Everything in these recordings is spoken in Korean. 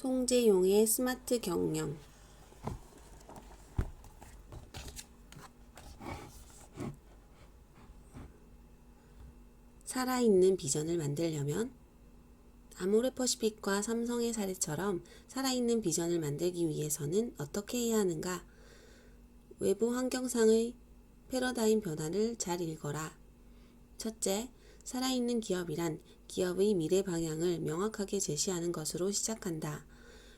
송재용의 스마트 경영 살아있는 비전을 만들려면 아모레퍼시픽과 삼성의 사례처럼 살아있는 비전을 만들기 위해서는 어떻게 해야 하는가? 외부 환경상의 패러다임 변화를 잘 읽어라. 첫째, 살아있는 기업이란 기업의 미래 방향을 명확하게 제시하는 것으로 시작한다.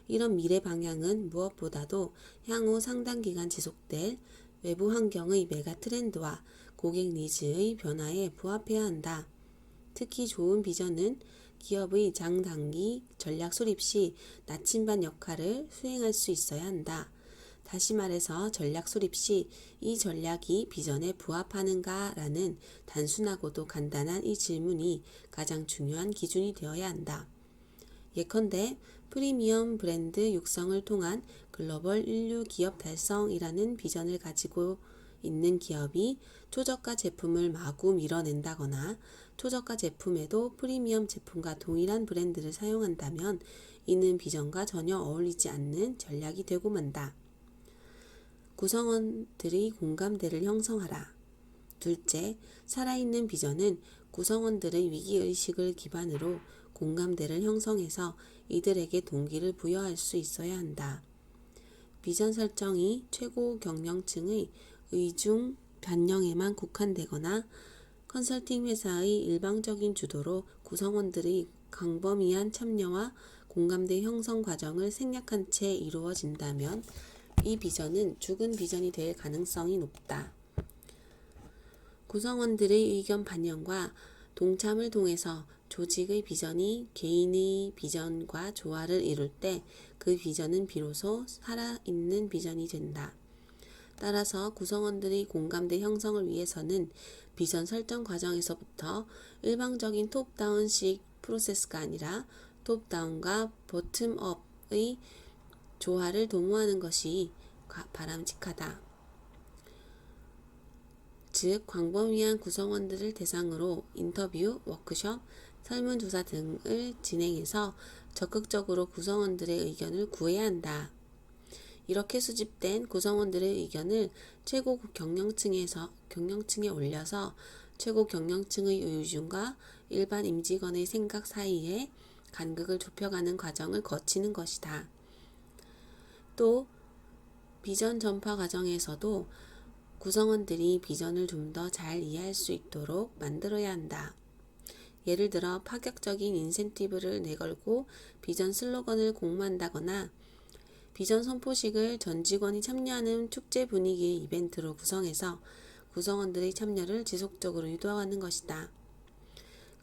이런 미래 방향은 무엇보다도 향후 상당 기간 지속될 외부 환경의 메가 트렌드와 고객 니즈의 변화에 부합해야 한다. 특히 좋은 비전은 기업의 장단기 전략 수립 시 나침반 역할을 수행할 수 있어야 한다. 다시 말해서 전략 수립 시 이 전략이 비전에 부합하는가 라는 단순하고도 간단한 이 질문이 가장 중요한 기준이 되어야 한다. 예컨대 프리미엄 브랜드 육성을 통한 글로벌 인류 기업 달성이라는 비전을 가지고 있는 기업이 초저가 제품을 마구 밀어낸다거나 초저가 제품에도 프리미엄 제품과 동일한 브랜드를 사용한다면 이는 비전과 전혀 어울리지 않는 전략이 되고 만다. 구성원들의 공감대를 형성하라. 둘째, 살아있는 비전은 구성원들의 위기의식을 기반으로 공감대를 형성해서 이들에게 동기를 부여할 수 있어야 한다. 비전 설정이 최고 경영층의 의중 변형에만 국한되거나 컨설팅 회사의 일방적인 주도로 구성원들의 광범위한 참여와 공감대 형성 과정을 생략한 채 이루어진다면 이 비전은 죽은 비전이 될 가능성이 높다. 구성원들의 의견 반영과 동참을 통해서 조직의 비전이 개인의 비전과 조화를 이룰 때 그 비전은 비로소 살아있는 비전이 된다. 따라서 구성원들의 공감대 형성을 위해서는 비전 설정 과정에서부터 일방적인 톱다운식 프로세스가 아니라 톱다운과 보텀업의 조화를 도모하는 것이 바람직하다. 즉, 광범위한 구성원들을 대상으로 인터뷰, 워크숍, 설문조사 등을 진행해서 적극적으로 구성원들의 의견을 구해야 한다. 이렇게 수집된 구성원들의 의견을 최고 경영층에서 경영층에 올려서 최고 경영층의 의중과 일반 임직원의 생각 사이에 간극을 좁혀가는 과정을 거치는 것이다. 또 비전 전파 과정에서도 구성원들이 비전을 좀 더 잘 이해할 수 있도록 만들어야 한다. 예를 들어 파격적인 인센티브를 내걸고 비전 슬로건을 공모한다거나 비전 선포식을 전 직원이 참여하는 축제 분위기의 이벤트로 구성해서 구성원들의 참여를 지속적으로 유도하는 것이다.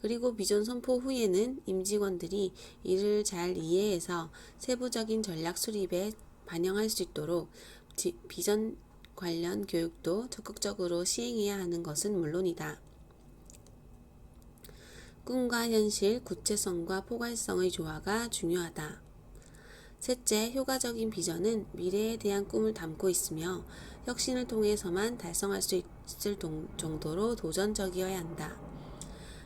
그리고 비전 선포 후에는 임직원들이 이를 잘 이해해서 세부적인 전략 수립에 반영할 수 있도록 비전 관련 교육도 적극적으로 시행해야 하는 것은 물론이다. 꿈과 현실, 구체성과 포괄성의 조화가 중요하다. 셋째, 효과적인 비전은 미래에 대한 꿈을 담고 있으며 혁신을 통해서만 달성할 수 있을 정도로 도전적이어야 한다.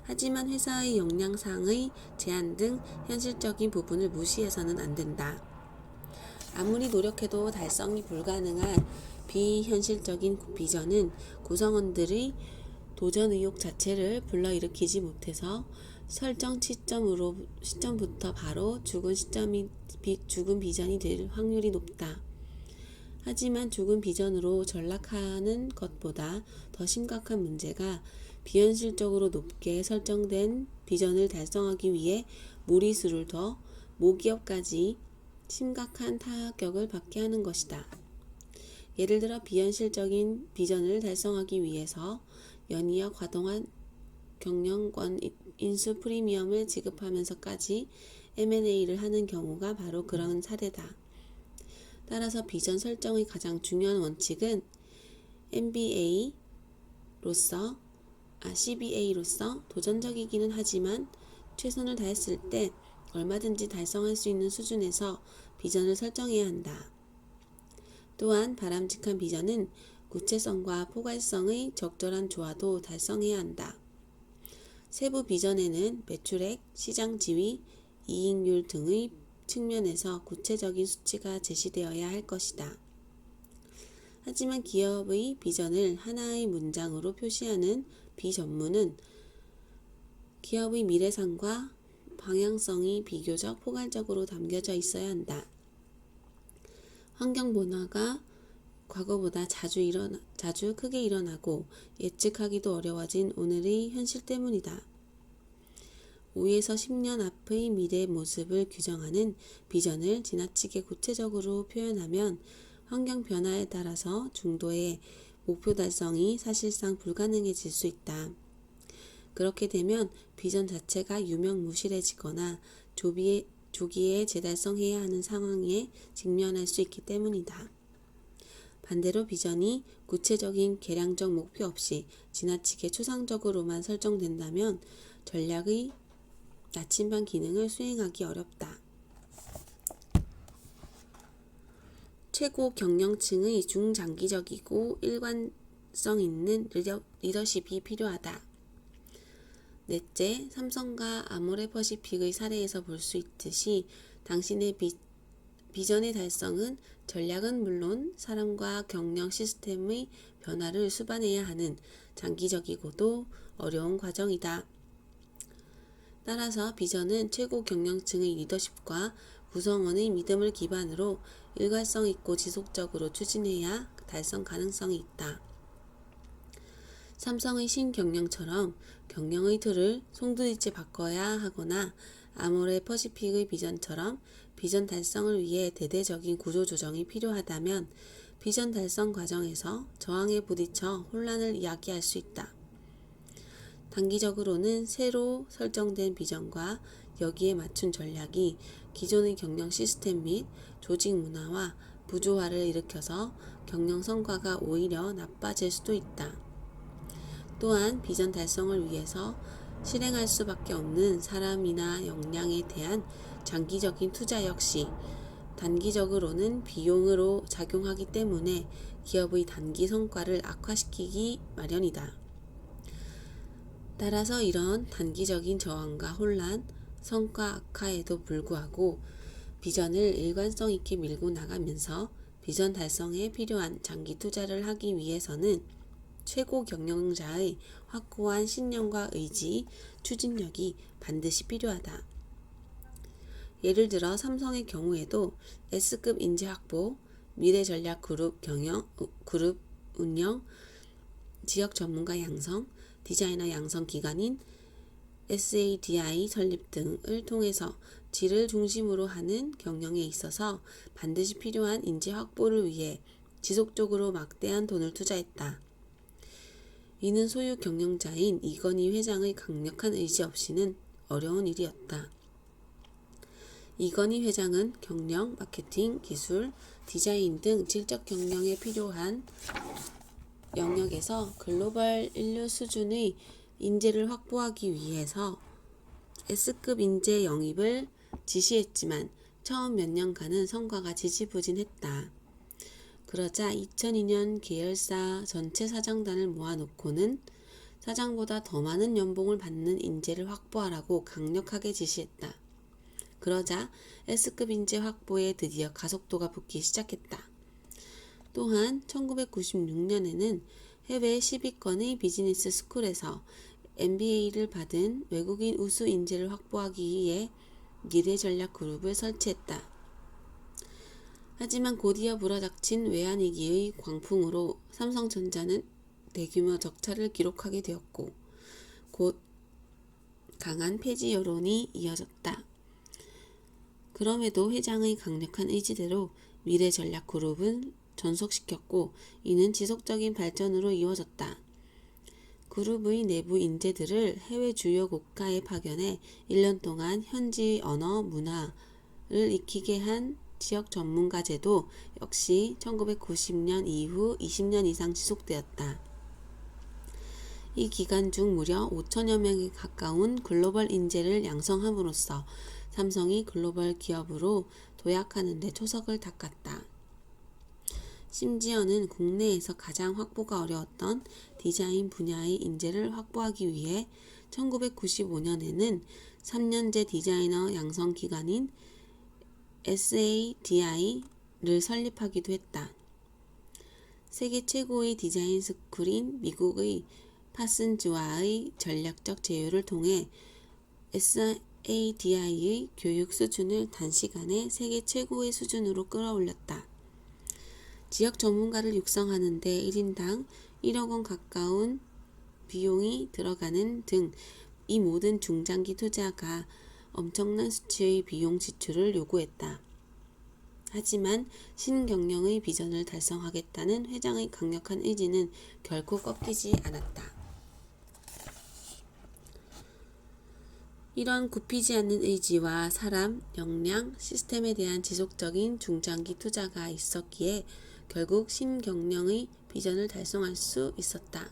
하지만 회사의 역량상의 제한 등 현실적인 부분을 무시해서는 안 된다. 아무리 노력해도 달성이 불가능한 비현실적인 비전은 구성원들의 도전 의욕 자체를 불러일으키지 못해서 설정 시점으로 시점부터 바로 죽은 시점이 비, 죽은 비전이 될 확률이 높다. 하지만 죽은 비전으로 전락하는 것보다 더 심각한 문제가 비현실적으로 높게 설정된 비전을 달성하기 위해 무리수를 더 모기업까지 심각한 타격을 받게 하는 것이다. 예를 들어 비현실적인 비전을 달성하기 위해서 연이어 과도한 경영권 인수 프리미엄을 지급하면서까지 M&A를 하는 경우가 바로 그런 사례다. 따라서 비전 설정의 가장 중요한 원칙은 MBA로서 아, CBA로서 도전적이기는 하지만 최선을 다했을 때 얼마든지 달성할 수 있는 수준에서 비전을 설정해야 한다. 또한 바람직한 비전은 구체성과 포괄성의 적절한 조화도 달성해야 한다. 세부 비전에는 매출액, 시장 지위, 이익률 등의 측면에서 구체적인 수치가 제시되어야 할 것이다. 하지만 기업의 비전을 하나의 문장으로 표시하는 비전문은 기업의 미래상과 방향성이 비교적 포괄적으로 담겨져 있어야 한다. 환경 변화가 과거보다 자주 일어나, 자주 크게 일어나고 예측하기도 어려워진 오늘의 현실 때문이다. 5에서 10년 앞의 미래 모습을 규정하는 비전을 지나치게 구체적으로 표현하면 환경 변화에 따라서 중도의 목표 달성이 사실상 불가능해질 수 있다. 그렇게 되면 비전 자체가 유명무실해지거나 조비에, 조기에 재달성해야 하는 상황에 직면할 수 있기 때문이다. 반대로 비전이 구체적인 계량적 목표 없이 지나치게 추상적으로만 설정된다면 전략의 나침반 기능을 수행하기 어렵다. 최고 경영층의 중장기적이고 일관성 있는 리더, 리더십이 필요하다. 넷째, 삼성과 아모레퍼시픽의 사례에서 볼 수 있듯이 당신의 비, 비전의 달성은 전략은 물론 사람과 경영 시스템의 변화를 수반해야 하는 장기적이고도 어려운 과정이다. 따라서 비전은 최고 경영층의 리더십과 구성원의 믿음을 기반으로 일관성 있고 지속적으로 추진해야 달성 가능성이 있다. 삼성의 신경영처럼 경영의 틀을 송두리째 바꿔야 하거나 아모레 퍼시픽의 비전처럼 비전 달성을 위해 대대적인 구조 조정이 필요하다면 비전 달성 과정에서 저항에 부딪혀 혼란을 이야기할 수 있다. 단기적으로는 새로 설정된 비전과 여기에 맞춘 전략이 기존의 경영 시스템 및 조직 문화와 부조화를 일으켜서 경영 성과가 오히려 나빠질 수도 있다. 또한 비전 달성을 위해서 실행할 수밖에 없는 사람이나 역량에 대한 장기적인 투자 역시 단기적으로는 비용으로 작용하기 때문에 기업의 단기 성과를 악화시키기 마련이다. 따라서 이런 단기적인 저항과 혼란, 성과 악화에도 불구하고 비전을 일관성 있게 밀고 나가면서 비전 달성에 필요한 장기 투자를 하기 위해서는 최고 경영자의 확고한 신념과 의지, 추진력이 반드시 필요하다. 예를 들어 삼성의 경우에도 S급 인재 확보, 미래 전략 그룹 경영, 그룹 운영, 지역 전문가 양성, 디자이너 양성 기관인 SADI 설립 등을 통해서 질을 중심으로 하는 경영에 있어서 반드시 필요한 인재 확보를 위해 지속적으로 막대한 돈을 투자했다. 이는 소유 경영자인 이건희 회장의 강력한 의지 없이는 어려운 일이었다. 이건희 회장은 경영, 마케팅, 기술, 디자인 등 질적 경영에 필요한 영역에서 글로벌 인류 수준의 인재를 확보하기 위해서 S급 인재 영입을 지시했지만 처음 몇 년간은 성과가 지지부진했다. 그러자 2002년 계열사 전체 사장단을 모아놓고는 사장보다 더 많은 연봉을 받는 인재를 확보하라고 강력하게 지시했다. 그러자 S급 인재 확보에 드디어 가속도가 붙기 시작했다. 또한 1996년에는 해외 10위권의 비즈니스 스쿨에서 MBA를 받은 외국인 우수 인재를 확보하기 위해 미래 전략 그룹을 설치했다. 하지만 곧이어 불어닥친 외환위기의 광풍으로 삼성전자는 대규모 적자를 기록하게 되었고 곧 강한 폐지 여론이 이어졌다. 그럼에도 회장의 강력한 의지대로 미래 전략 그룹은 전속시켰고 이는 지속적인 발전으로 이어졌다. 그룹의 내부 인재들을 해외 주요 국가에 파견해 1년 동안 현지 언어, 문화를 익히게 한 지역 전문가 제도 역시 1990년 이후 20년 이상 지속되었다. 이 기간 중 무려 5천여 명에 가까운 글로벌 인재를 양성함으로써 삼성이 글로벌 기업으로 도약하는 데 초석을 닦았다. 심지어는 국내에서 가장 확보가 어려웠던 디자인 분야의 인재를 확보하기 위해 1995년에는 3년제 디자이너 양성 기관인 SADI를 설립하기도 했다. 세계 최고의 디자인 스쿨인 미국의 파슨즈와의 전략적 제휴를 통해 SADI의 교육 수준을 단시간에 세계 최고의 수준으로 끌어올렸다. 지역 전문가를 육성하는 데 1인당 1억 원 가까운 비용이 들어가는 등 이 모든 중장기 투자가 엄청난 수치의 비용 지출을 요구했다. 하지만 신경영의 비전을 달성하겠다는 회장의 강력한 의지는 결코 꺾이지 않았다. 이런 굽히지 않는 의지와 사람, 역량, 시스템에 대한 지속적인 중장기 투자가 있었기에 결국 신경영의 비전을 달성할 수 있었다.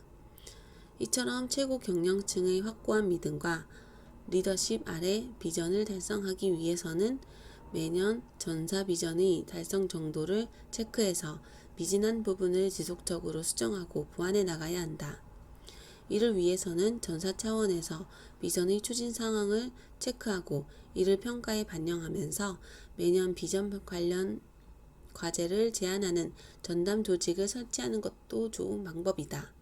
이처럼 최고 경영층의 확고한 믿음과 리더십 아래 비전을 달성하기 위해서는 매년 전사 비전의 달성 정도를 체크해서 미진한 부분을 지속적으로 수정하고 보완해 나가야 한다. 이를 위해서는 전사 차원에서 비전의 추진 상황을 체크하고 이를 평가에 반영하면서 매년 비전 관련 과제를 제안하는 전담 조직을 설치하는 것도 좋은 방법이다.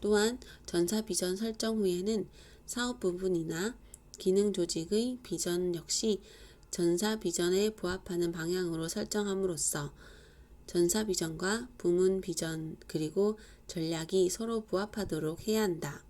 또한 전사 비전 설정 후에는 사업 부분이나 기능 조직의 비전 역시 전사 비전에 부합하는 방향으로 설정함으로써 전사 비전과 부문 비전 그리고 전략이 서로 부합하도록 해야 한다.